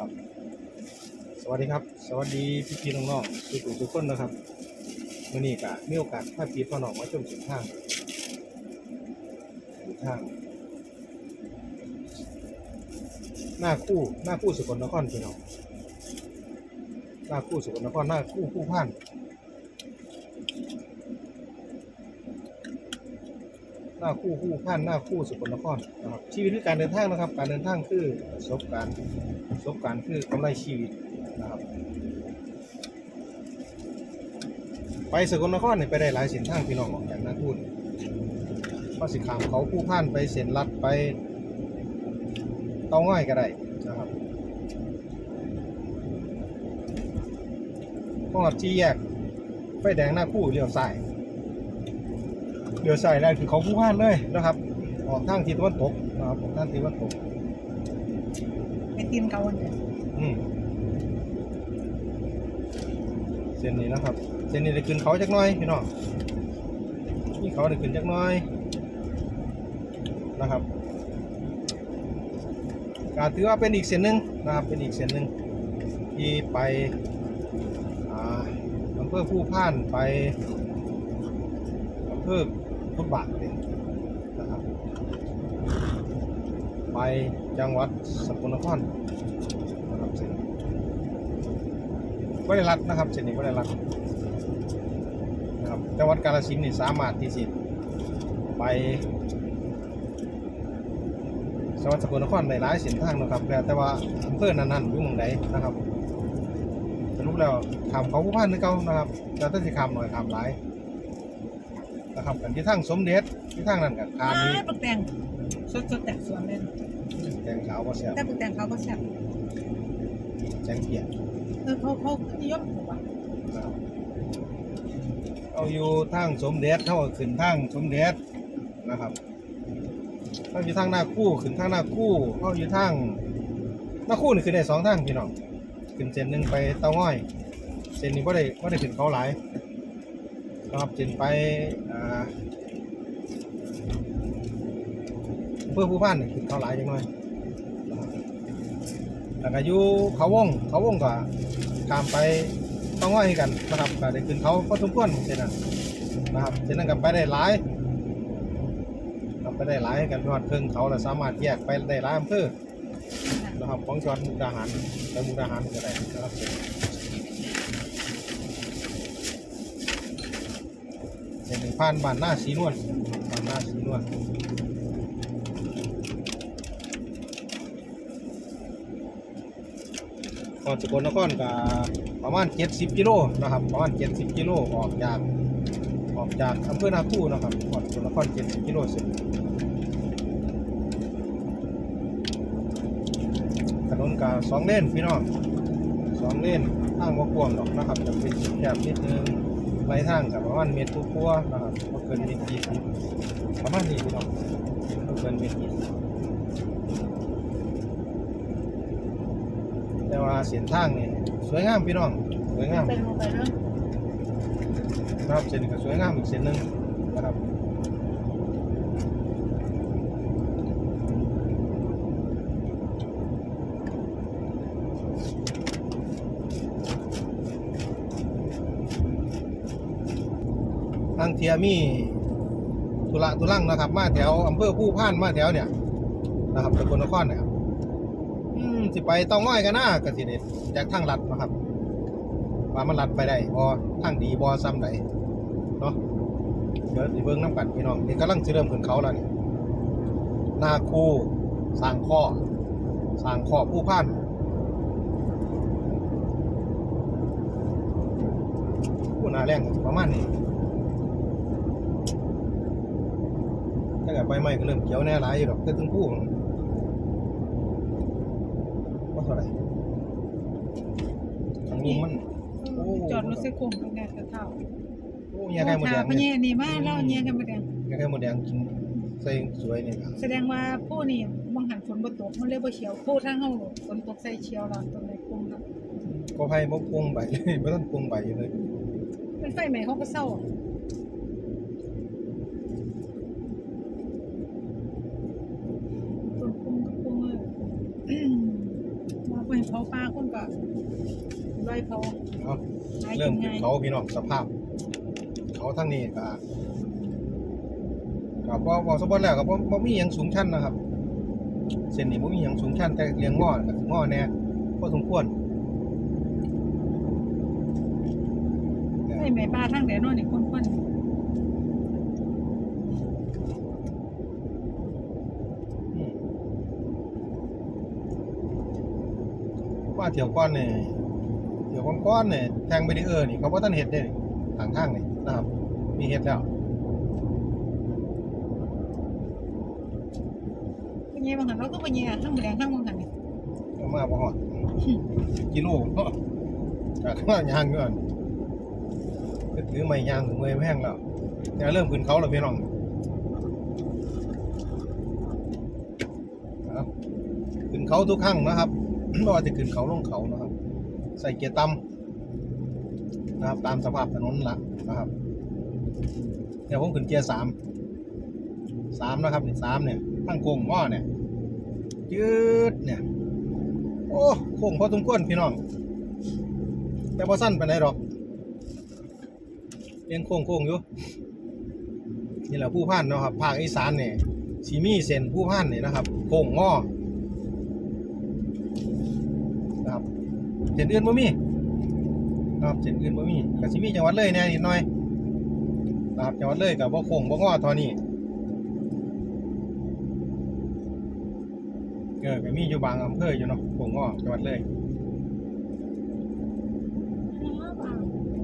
ครับ สวัสดีครับ สวัสดีพี่พี่ๆน้องๆทุกทุกคนนะครับวันนี้ก็มีโอกาสถ้าพี่พ่อน้องมาชมสุดทางสุดทาง หน้าคู่หน้าคู่สุกลนครพี่น้องหน้าคู่สุกลนครหน้าคู่คู่พัน หน้าคู่ผู้พันหน้าคู่สกลนครนะครับชีวิตคือการเดินทางนะครับ การเดินทางคือประสบการณ์ประสบการณ์คือกำไรชีวิตนะครับไปสกลนครเนี่ยไปได้หลายเส้นทางพี่น้องออกจากหน้าคู่นี่ว่าสิขามเขาผู้พันไปเส้นลัดไปเตาง่อยก็ได้นะครับพอดที่แยกไฟแดงหน้าคู่เลี้ยวซ้าย เลี้ยวซ้ายได้คือเขาผู้พานเลยนะครับ ออกทางทิศตะวันตกนะครับออกทางทิศตะวันตกไปตีนเขาวันเดียวอืมเส้นนี้นะครับ เส้นนี้ได้ขึ้นเขาจักหน้อยพี่น้องนี่เขาได้ขึ้นจักหน้อยนะครับก็ถือว่าเป็นอีกเส้นหนึ่งนะครับ เป็นอีกเส้นหนึ่งที่ไปอ่าอำเภอผู้พ่านไป อำเภอพุทธบาทเลยนะครับ ไปจังหวัดสกลนครนะครับเส้นก็ได้รัดนะครับเส้นนี้ก็ได้รัดนะครับจังหวัดกาฬสินธุ์นี่สามารถที่สิไปจังหวัดสกลนครได้หลายเส้นทางนะครับแต่ว่าอำเภอนั้นๆอยู่หม่องใดนะครับสรุปแล้วขามเขาผู้พันนึกเก่านะครับแล้วแต่สิขามหน่อยขามหลาย นะครับกันที่ทางสมเด็จที่ทางนั้นกับขามนี้อ้ายปักแตงสดสดๆแตกสวนเลยแกงขาวก็แซ่บแต่ปักแตงเขาก็แซ่บแจงเปียกเออเขาเขานิยมผมว่านะครับเอาอยู่ทางสมเด็จเท่ากับขึ้นทางสมเด็จนะครับถ้าอยู่ทางหน้าคู่ขึ้นทางหน้าคู่เข้าอยู่ทางหน้าคู่นี่คือได้สองทางพี่น้องขึ้นเส้นหนึ่งไปเตาง่อย เส้นนี้ก็ได้ก็ได้ขึ้นเขาหลาย นะครับเส้นไปเพื่อผู้พันนี่ขึ้นเขาหลายจังหน่อยแล้วก็อยู่เขาวงเขาวงก็ข้ามไปต้องง่อยกันนะครับก็ได้ขึ้นเขาพอสมควรเช่นนั้นนะครับเช่นนั้นกับไปได้หลายไปได้หลายกันยอดเครื่องเขาเราสามารถแยกไปได้หลายอำเภอนะครับของจังหวัดมุกดาหารไปมุกดาหารก็ได้นะครับ เป็นหนึ่งพันบ้านหน้าสีนวลบ้านหน้าสีนวลก่อนสกลนครก็ประมาณ 70กิโลนะครับประมาณ 70กิโลออกจากออกจากอำเภอนาคูนะครับก่อนสกลนคร70กิโลเสร็จถนนกาสองเลนพี่น้องสองเลนทางว่ากว้างหรอกนะครับจะเป็นแคบนิดนึง ไรทางกับประมาณเมตรกว่าๆนะครับก็เกินเมตรยี่สิบประมาณนี้พี่น้องก็เกินเมตรยี่สิบแต่ว่าเส้นทางนี่สวยงามพี่น้องสวยงามเป็นลงไปเรื่องนะครับเส้นนี้ก็สวยงามอีกเส้นหนึ่งนะครับทาง เทียมีตุละตุลังนะครับ มาแถวอำเภอผู้พ่านมาแถวเนี่ยนะครับสกลนครเนี่ยอืมสิไปต้องง่อยกันนะกสิเด็ดจากทางลัดนะครับว่ามันลัดไปได้บอทางดีบอซ้ำใดเนาะเดี๋ยวสิเบิ่งน้ำกันพี่น้องนี่กำลังสิเริ่มขึ้นเขาแล้วนี่หนาคูสร้างข้อสร้างข้อผู้พันผู้นาแรงประมาณนี้ ถ้าเกิดใบไม้ก็เริ่มเขียวแน่หลายอยู่ดอกแต่ถึงผู้ว่าเท่าไหร่ทางมุมมัน โอ้ จอดรถเส้นโค้งตรงนี้กระเท่าโอ้ยาไก่หมดแดงพะเนี่เยยนี่มาเล่าเนียกันมาแดงยาไก่หมดแดงกินใส่สวยเนี่ยครับแสดงว่าผู้นี่มองหันฝนบ่ตกมันเลยบ่เฉียวผู้ทางเฮาฝนตกใส่เฉียวเราตรงไหนกุ้งครับก็ไผ่บ่ปรุงใบเลยบ่ต้องปรุงใบอยู่เลยเป็นไฟใหม่เขาก็เศร้าต้นกุ้งกับกุ้ง เออมาไม่เผาปลาคนก็ลอยเผาเอาหาเริ่กิมนขึ้นง่ายเขาพี่น้องสภาพ เขาทั้งนี้ก็ก็บ่บ่สมบูรณ์แล้วก็บ่บ่มีหยังสูงชันนะครับ เส้นนี้บ่มีหยังสูงชันแต่เลี้ยงง้อก็สิง้อแน่พอสมควรไอ้แม่ปลาทางแดนโน่นนี่คนคน ว่าเที่ยวก้อนนี่เที่ยวก้อนๆนี่แทงไปดิเออร์นี่เขาบ่ทันเฮ็ดเด้นี่ทางทางนี่นะครับ มีเฮ็ดแล้วเป็นไงบางหันเราก็เป็นไงทางแดงทางบางหันนี่เอามาบ่ฮอดกิโลเนาะจากข้างยางก่อนก็ถือไม้ยางถึงเมื่อยแห้งแล้วแต่เริ่มขึ้นเขาแล้วพี่น้องครับขึ้นเขาทุกครั้งนะครับ ไม่ว่าจะขึ้นเขาลงเขานะครับ ใส่เกียร์ต่ำนะครับ ตามสภาพถนนละนะครับเดี๋ยวผมขึ้นเกียร์สามสามนะครับนี่สามเนี่ยทั้งโค้งหม้อเนี่ยยืดเนี่ยโอ้โค้งพอสมควรพี่น้อง แต่พอสั้นไปไหนหรอกยังโค้งโค้งอยู่นี่แหละผู้พันเนาะครับภาคอีสานเนี่ยสีมีเส้นผู้พันเนี่ยนะครับ โค้งงอนะครับ เส้นอื่นบ่มีนะครับเส้นอื่นบ่มีก็สิมีจังหวัดเลยแหน่นิดหน่อยนะครับจังหวัดเลยกับบ่โค้งบ่งอเท่านี้เออก็มีอยู่บางอำเภออยู่เนาะโค้งงอจังหวัดเลย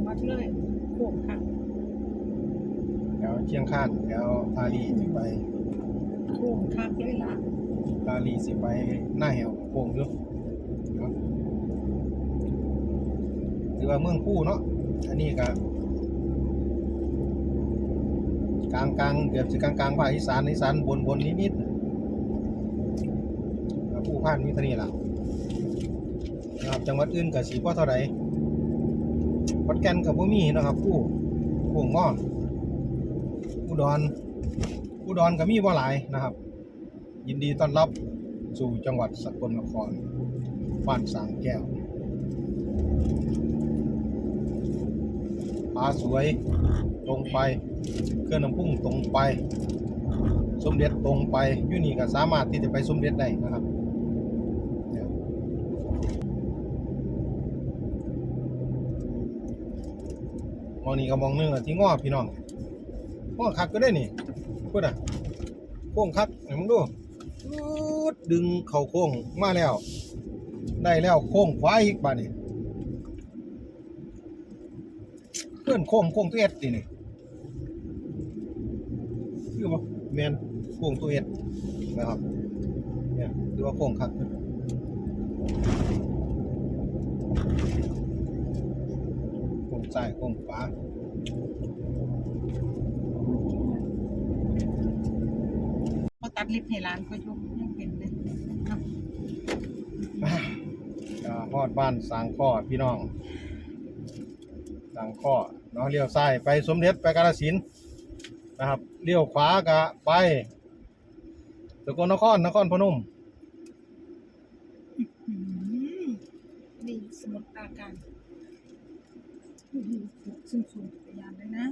วัดเลยโค้งค่ะแถวเชียงคานแถวทาลีสิไปโค้งคักเลยล่ะทาลีสิไปหน้าแหวโค้งอยู่ครับ ถือว่าเมืองคู่เนาะอันนี้ก็กลางกลางๆเกือบสิกลางกลางๆภาคอีสานอีสานบนบนนิดนิดๆครับผู้พันมีเท่านี้ล่ะนะครับจังหวัดอื่นก็สีพ่อเท่าไร่ขอนแกนกับบ่มีนะครับผู้ผู้ง้ออุดรอุดรก็มีบ่หลายนะครับ ยินดีต้อนรับสู่จังหวัดสกลนครบ้านสางแก้ว ปลาสวยตรงไปเครื่องน้ำพุ่งตรงไป สมเด็จตรงไปยูนี่ก็สามารถที่จะไปสมเด็จได้นะครับมองนี่ก็มองนึงอะที่ง้อพี่น้องง้อคักก็ได้นี่พูดอะโค้งคักไหนมึงดูดึงเข่าโค้งมาแล้ว ได้แล้วโค้งขวาอีกบานี่เพื่ อนโค้งโค้งตัวเอ็ดดินี่คือบ่แมนโค้งตัวเอ็ดนะครับเนี่ยคือว่าโค้งคักโค้งซ้ายโค้งขวาเขาตัดลิฟต์ให้ร้านเขายกยังเป็นเลยครับอ่าฮอดบ้านสางข้อพี่น้องสางข้อ เนาะเลี้ยวซ้ายไปสมเด็จไปกาฬสินนะครับเลี้ยวขวากะไปสกลนครนครพนมนี่สมุทรปราการอือหือสูงสูงๆจักรยานเลยนะ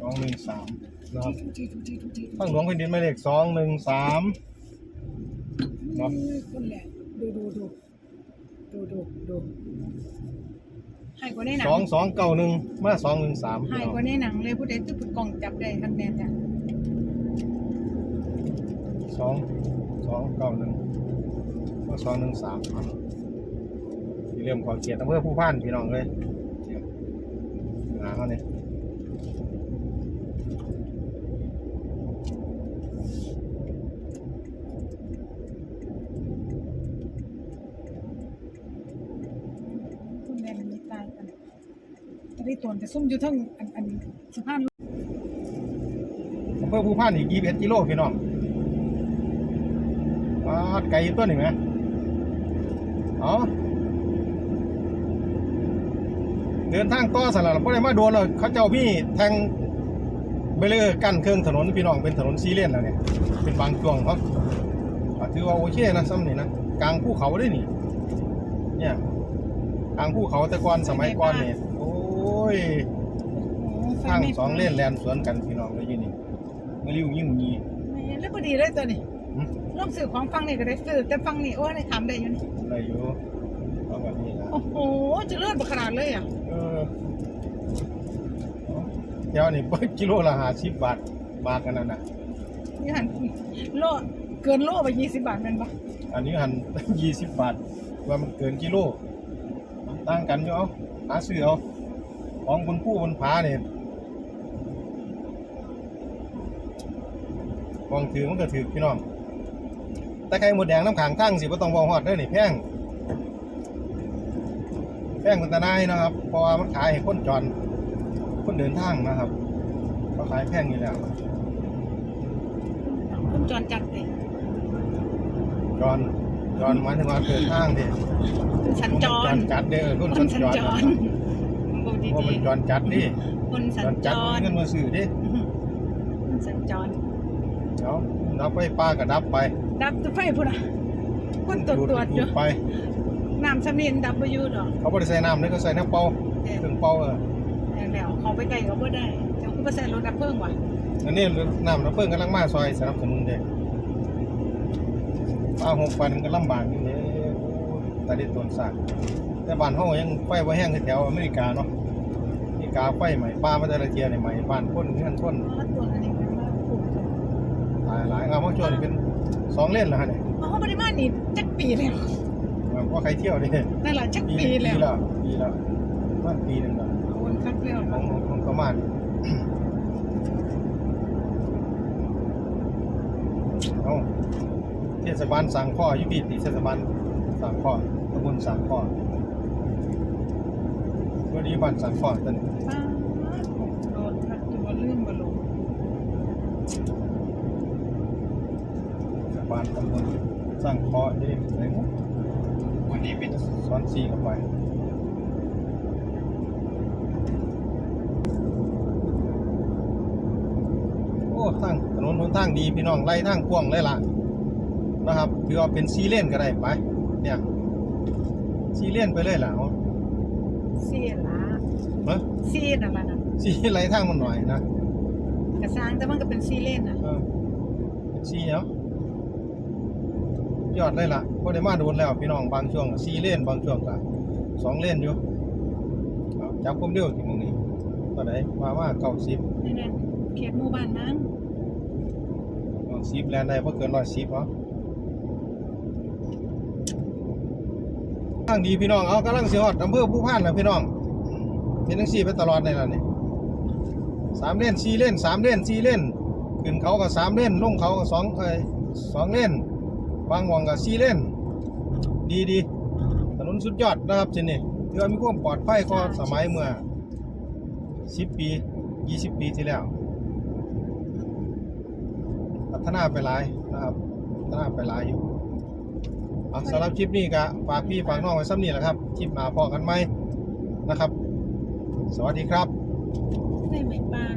สองหนึ่งสามนะครับข้างหลวงแผ่นดินหมายเลขสองหนึ่งสามนะคนแหละดูดูดูดูดูดูให้กว่าในหนังสองสองเก้าหนึ่งมาสองหนึ่งสามให้กว่าในหนังเลยผู้ใดตึ๊บกล่องจับได้คะแนนจ้ะสองสองเก้าหนึ่งมาสองหนึ่งสามที่เริ่มขอเกียรติอำเภอผู้พันพี่น้องเลยหาเขาเนี่ย คนแดนมีตายกันจะได้ ตวนแต่ซุ่มอยู่ทั้งอันอันสะพานอำเภอผู้พันอีกยี่สิบเอ็ดกิโลพี่น้องวาดไกลตัวหนึ่งไหมอ๋อเดินทางต่อสลับเพราะได้มาโดนแล้วเขาเจ้าพี่แทงเบลเลอร์กั้นเครื่องถนนพี่น้องเป็นถนนซีเลียนแล้วเนี่ยเป็นบางช่วงครับถือว่าโอเคนะซ้ำนี่นะกลางภูเขาด้วยนี่เนี่ยกลางภูเขาแต่ก่อนสมัยก่อนเนี่ย อ้ยโอ้ไฟทางไม่สองเลนแลนสวนกันพี่น้องเลยอยี่นี่มาริ้วยิ่งยีแม่แล้วพอดีเลยตัวนี้หืมร่วมสื่อของฟังนี่ก็ได้สื่อแต่ฟังนี่โอ้ได้ทำได้อยู่นี่อะไรอยู่เอาแบบนี้นะโอ้โหเจะเลื่อนบขนาดเลยอะเออเดี๋ยวนี่เปิดกิโลละห้าสิบบาทบาทกันนั่นนะนี่หันโลเกินโลไปยี่สิบบาทแมันปะอันนี้หันยี่สิบบาทว่ามันเกินกิโลต่างกันอยู่เอาหาซื้อเอา ของบนผู้บนผาเนี่ยมองถือมันก็ถือพี่น้องแต่ไก่หมดแดงน้ำขังทั้งสิบ่ต้องวองฮอดเด้อนี่แพงแพงมันตะนายนะครับเพราะว่ามันขายให้คนจรคนเดินทางนะครับเขาขายแพงอยู่แล้วคุณจรจัดเลยจรจรหมายถึงว่าเดินทางเด้คุณสัญจรจัดเด้อคนคสันญสัญจร จรบอกเพราะดีมันจรจัดดิๆคนสัจญรจจัดรมีเงินมาซื้อดิคนสัญจรเอานับไปป้าก็ดับไปดับตัวไฟพุ่นอะคนตรวจตรวจอดูยู่ดไป น้ำสำเนียงดับไปอยู่ดอกเขาบ่ได้ใส่น้ำเลยเขาใส่น้ำเปล่าแต่เครื่องเปล่าเออแล้วเขาไปไกลเขาบ่ได้เจ้าคุณเปอร์เซ็นต์รถดับเพลิ่งว่ะอันนี้น้ำน้ำเพิ่งกำลังมาซอยสนับสนุนเด้ป้าหกฟันมันก็ลำบากอยู่เลยแต่ได้ตนสร้าง แต่บ้านเฮายังไฟบ่แห้งคือแถวอเมริกาเนาะอเมริกาไฟใหม่ป้ามาแต่ละเทียนี่ใหม่บ้านคนเงินคนเพราะตัวอันนี้มันมาปลูกเลยหลายหลายครับเพราะช่วงนี้เป็นสองเลนแล้วฮะเนี่ยเพราะเขาไม่ได้มานี่จักปีแล้วว่าใครเที่ยวดินั่นแหละจักปีปีแล้วแล้วปีแล้วว่าปีหนึงแล้วคนคักแล้วของของของประมาณเอาเทศบาลสั่งข้ออยุติติเทศบาลสั่งข้อตำบลสั่งข้อตั วนี้บ้านสั่งข้อตันป้าโดนคักจนว่าลืมบ่ลงเทศบาลตำบลสั่งข้อนี่ไหนนะวันนี้เป็นซ้อนซีเข้าไปโอ้ทางถนนหนทางดีพี่น้องไล่ทางกว้างเลยล่ะนะครับถือว่าเป็นซีเลนก็ได้ไปเนี่ยซีเลนไปเลยล่ะ เอาเสียละเฮ้ยซีนั่นล่ะนะซีไล่ทางมันหน่อยนะกระซางแต่มันก็เป็นซีเล่นน่ะเออเป็นซีเนาะยอดเลยล่ะก็ได้มาโดนแล้วพี่น้องบางช่วงก็ซีเลนบางช่วงก็สองเลนอยู่เอาจับผมเดียวที่มึงนี่ตอนไหนว่าว่าเก้าสิบนี่นั่นเขตหมู่บ้านนั้นสิบแลนได้เพราะเกินร้อยสิบเหรอ ทางดีพี่น้องเอากำลังเสียหอดอำเภอผู้พานแล้วพี่น้องเป็นทั้งสี่ไปตลอดในล่ะนี่สามเล่นสี่เล่นสามเล่นสี่เล่นขึ้นเขาก็สามเล่นลงเขาก็สองเอ้ยสองเล่นวางหวังก็สี่เล่น ดีดีถนนสุดยอดนะครับทีนี้ถือว่ามีความปลอดภัยก็สมัยเมื่อสิบปียี่สิบปีที่แล้ว พัฒนาไปหลายนะครับพัฒนาไปหลายอยู่ อะสำหรับคลิปนี้ก็ฝากพี่ฝากน้องไว้ซ้ำนี่แหละครับคลิปมาพอกันไหมนะครับ สวัสดีครับไม่เหมือนบ้าน